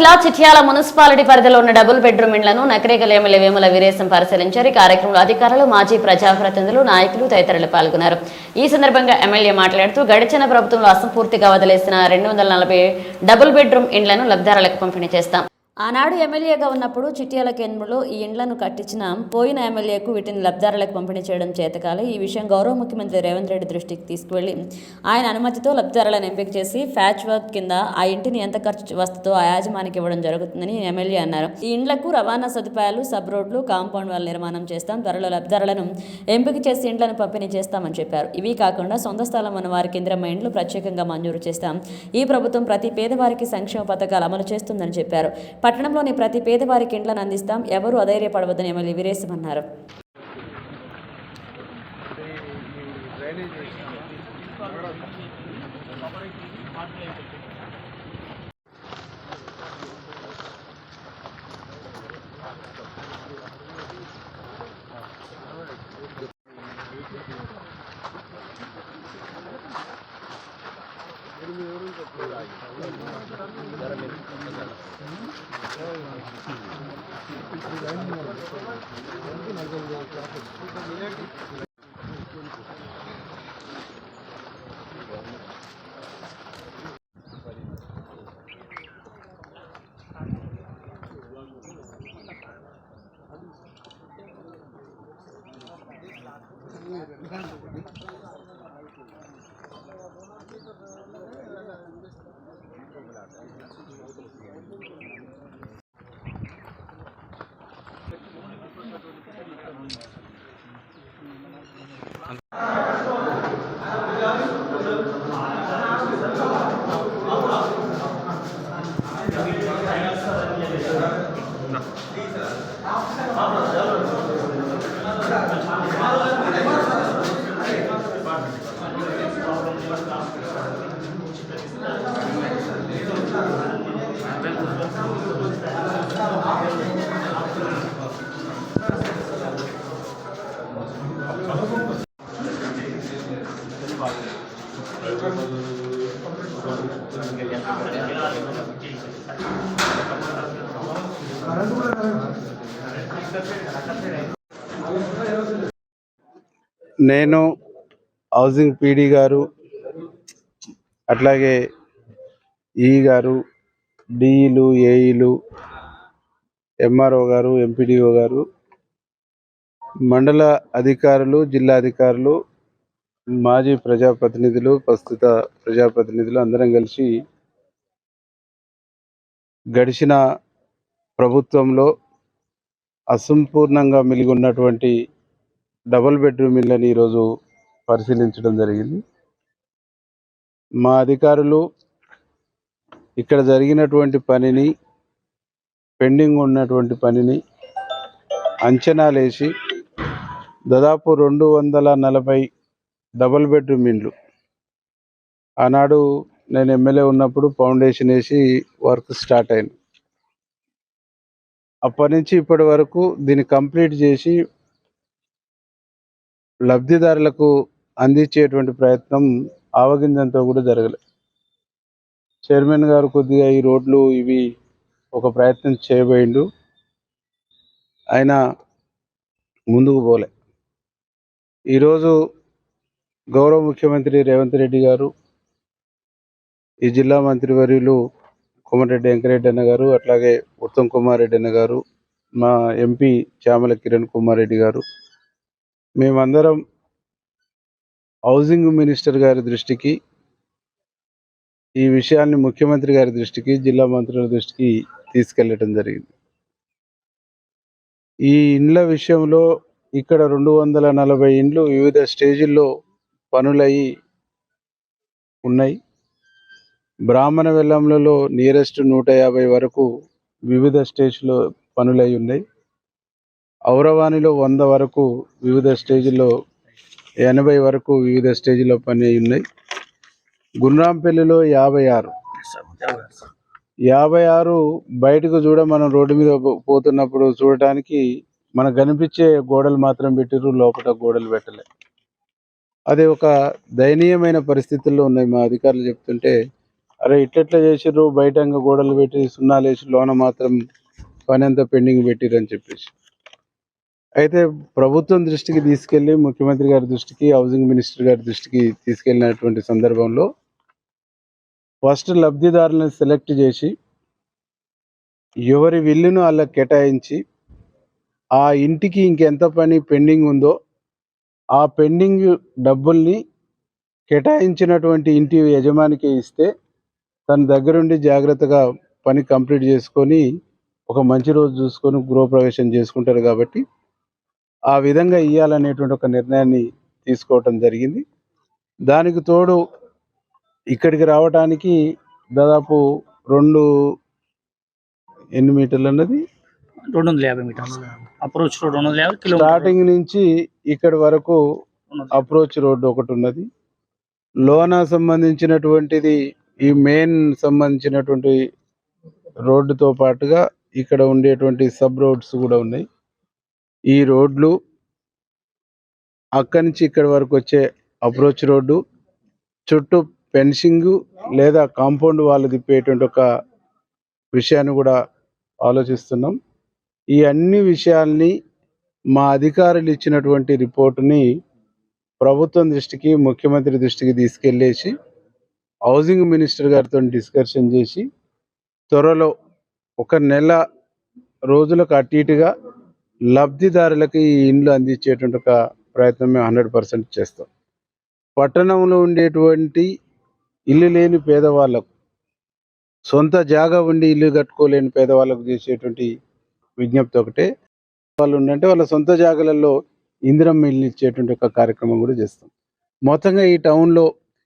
జిల్లా చిట్యాల మున్సిపాలిటీ పరిధిలో ఉన్న డబుల్ బెడ్రూమ్ ఇండ్లను నకరేకల్ ఎమ్మెల్యే వేముల వీరేశం పరిశీలించారు. ఈ కార్యక్రమంలో అధికారులు మాజీ ప్రజాప్రతినిధులు నాయకులు తదితరులు పాల్గొన్నారు. ఈ సందర్భంగా ఎమ్మెల్యే మాట్లాడుతూ గడిచిన ప్రభుత్వంలో అసంపూర్తిగా వదిలేసిన రెండు వందల నలభై డబుల్ బెడ్రూమ్ ఇండ్లను లబ్ధారాలకు పంపిణీ చేస్తాం. ఆనాడు ఎమ్మెల్యేగా ఉన్నప్పుడు చిట్యాల కేంద్రంలో ఈ ఇండ్లను కట్టించిన పోయిన ఎమ్మెల్యేకు వీటిని లబ్ధారులకు పంపిణీ చేయడం చేతకాలి ఈ విషయం గౌరవ ముఖ్యమంత్రి రేవంత్ రెడ్డి దృష్టికి తీసుకువెళ్ళి ఆయన అనుమతితో లబ్ధారులను ఎంపిక చేసి ఫ్యాచ్ వర్క్ కింద ఆ ఇంటిని ఎంత ఖర్చు వస్తుందో ఆ యాజమానికి ఇవ్వడం జరుగుతుందని ఎమ్మెల్యే అన్నారు. ఈ ఇండ్లకు రవాణా సదుపాయాలు సబ్ రోడ్లు కాంపౌండ్ వాల్ నిర్మాణం చేస్తాం త్వరలో లబ్ధారులను ఎంపిక చేసి ఇండ్లను పంపిణీ చేస్తామని చెప్పారు. ఇవి కాకుండా సొంత స్థలం ఉన్న వారికి ఇందిరమ్మ ఇండ్లు ప్రత్యేకంగా మంజూరు చేస్తాం. ఈ ప్రభుత్వం ప్రతి పేదవారికి సంక్షేమ పథకాలు అమలు చేస్తుందని చెప్పారు. పట్టణంలోని ప్రతి పేదవారికి ఇండ్లను అందిస్తాం. ఎవరు అధైర్యపడవద్దని ఎమ్మెల్యే వీరేశం అన్నారు. Gracias. Gracias. నేను హౌసింగ్ పీడీ గారు అట్లాగే ఈ గారు డిఈలు ఏఈలు ఎంఆర్ఓ గారు ఎంపీడీఓ గారు మండల అధికారులు జిల్లా అధికారులు మాజీ ప్రజాప్రతినిధులు ప్రస్తుత ప్రజాప్రతినిధులు అందరం కలిసి గడిచిన ప్రభుత్వంలో అసంపూర్ణంగా మిలిగి ఉన్నటువంటి డబుల్ బెడ్రూమ్ ఇళ్ళని ఈరోజు పరిశీలించడం జరిగింది. మా అధికారులు ఇక్కడ జరిగినటువంటి పనిని పెండింగ్ ఉన్నటువంటి పనిని అంచనాలేసి దాదాపు రెండు వందల నలభై డబల్ బెడ్రూమ్ ఇండ్లు ఆనాడు నేను ఎమ్మెల్యే ఉన్నప్పుడు ఫౌండేషన్ వేసి వర్క్ స్టార్ట్ అయింది. అప్పటి నుంచి ఇప్పటి వరకు దీన్ని కంప్లీట్ చేసి లబ్ధిదారులకు అందించేటువంటి ప్రయత్నం ఆవగింజంతో కూడా జరగలేదు చైర్మన్ గారు కొద్దిగా ఈ రోడ్లు ఇవి ఒక ప్రయత్నం చేయబోయిండు. ఆయన ముందుకు పోలే. ఈరోజు గౌరవ ముఖ్యమంత్రి రేవంత్ రెడ్డి గారు ఈ జిల్లా మంత్రివర్యులు కోమటిరెడ్డి వెంకరెడ్డి అన్న గారు అట్లాగే ఉత్తమ్ కుమార్ రెడ్డి అన్న గారు మా ఎంపీ చామల కిరణ్ కుమార్ రెడ్డి గారు. మేమందరం హౌసింగ్ మినిస్టర్ గారి దృష్టికి ఈ విషయాన్ని ముఖ్యమంత్రి గారి దృష్టికి జిల్లా మంత్రుల దృష్టికి తీసుకెళ్ళటం జరిగింది. ఈ ఇండ్ల విషయంలో ఇక్కడ రెండు వందల నలభై ఇండ్లు వివిధ స్టేజీల్లో పనులయ్యి ఉన్నాయి. బ్రాహ్మణ వెల్లంలలో నియరెస్ట్ నూట యాభై వరకు వివిధ స్టేజ్లో పనులై ఉన్నాయి. ఔరవాణిలో వంద వరకు వివిధ స్టేజ్లో ఎనభై వరకు వివిధ స్టేజ్లో పని అయి ఉన్నాయి. గుండ్రాంపల్లిలో యాభై ఆరు. యాభై ఆరు బయటకు చూడ మనం రోడ్డు మీద పోతున్నప్పుడు చూడటానికి మనకు కనిపించే గోడలు మాత్రం పెట్టిరు లోపల గోడలు పెట్టలే. అది ఒక దయనీయమైన పరిస్థితుల్లో ఉన్నాయి మా అధికారులు చెప్తుంటే అరే ఇట్లెట్లా చేసిర్రు? బయట ఇంకా గోడలు పెట్టి సున్నాలు వేసి లోన మాత్రం పని అంతా పెండింగ్ పెట్టిర్రు అని చెప్పేసి. అయితే ప్రభుత్వం దృష్టికి తీసుకెళ్ళి ముఖ్యమంత్రి గారి దృష్టికి హౌసింగ్ మినిస్టర్ గారి దృష్టికి తీసుకెళ్ళినటువంటి సందర్భంలో ఫస్ట్ లబ్ధిదారులను సెలెక్ట్ చేసి ఎవరి విల్లును వాళ్ళకి కేటాయించి ఆ ఇంటికి ఇంకెంత పని పెండింగ్ ఉందో ఆ పెండింగ్ డబ్బుల్ని కేటాయించినటువంటి ఇంటి యజమానికి ఇస్తే తన దగ్గరుండి జాగ్రత్తగా పని కంప్లీట్ చేసుకొని ఒక మంచి రోజు చూసుకొని గృహప్రవేశం చేసుకుంటారు కాబట్టి ఆ విధంగా ఇవ్వాలనేటువంటి ఒక నిర్ణయాన్ని తీసుకోవటం జరిగింది. దానికి తోడు ఇక్కడికి రావడానికి దాదాపు రెండు ఎన్ని మీటర్లు అన్నది? రెండు వందల యాభై మీటర్స్ అప్రోచ్ రోడ్ రెండు వందల యాభై స్టార్టింగ్ నుంచి ఇక్కడి వరకు అప్రోచ్ రోడ్డు ఒకటి ఉన్నది. లోన సంబంధించినటువంటిది ఈ మెయిన్ సంబంధించినటువంటి రోడ్డుతో పాటుగా ఇక్కడ ఉండేటువంటి సబ్ రోడ్స్ కూడా ఉన్నాయి. ఈ రోడ్లు అక్కడి నుంచి ఇక్కడ వరకు వచ్చే అప్రోచ్ రోడ్డు చుట్టూ ఫెన్సింగ్ లేదా కాంపౌండ్ వాళ్ళు తిప్పేటువంటి ఒక విషయాన్ని కూడా ఆలోచిస్తున్నాం. ఈ అన్ని విషయాల్ని మా అధికారులు ఇచ్చినటువంటి రిపోర్టుని ప్రభుత్వం దృష్టికి ముఖ్యమంత్రి దృష్టికి తీసుకెళ్ళేసి హౌసింగ్ మినిస్టర్ గారితో డిస్కషన్ చేసి త్వరలో ఒక నెల రోజులకు అటు ఇటుగా లబ్ధిదారులకు ఈ ఇండ్లు అందించేటువంటి ఒక ప్రయత్నం మేము హండ్రెడ్ పర్సెంట్ చేస్తాం. పట్టణంలో ఉండేటువంటి ఇల్లు లేని పేదవాళ్ళకు సొంత జాగా ఉండి ఇల్లు కట్టుకోలేని పేదవాళ్ళకు చేసేటువంటి విజ్ఞప్తి ఒకటే. వాళ్ళు ఉండంటే వాళ్ళ సొంత జాగాలలో ఇందిరం ఇల్లు ఇచ్చేటువంటి ఒక కార్యక్రమం కూడా చేస్తాం. మొత్తంగా ఈ టౌన్లో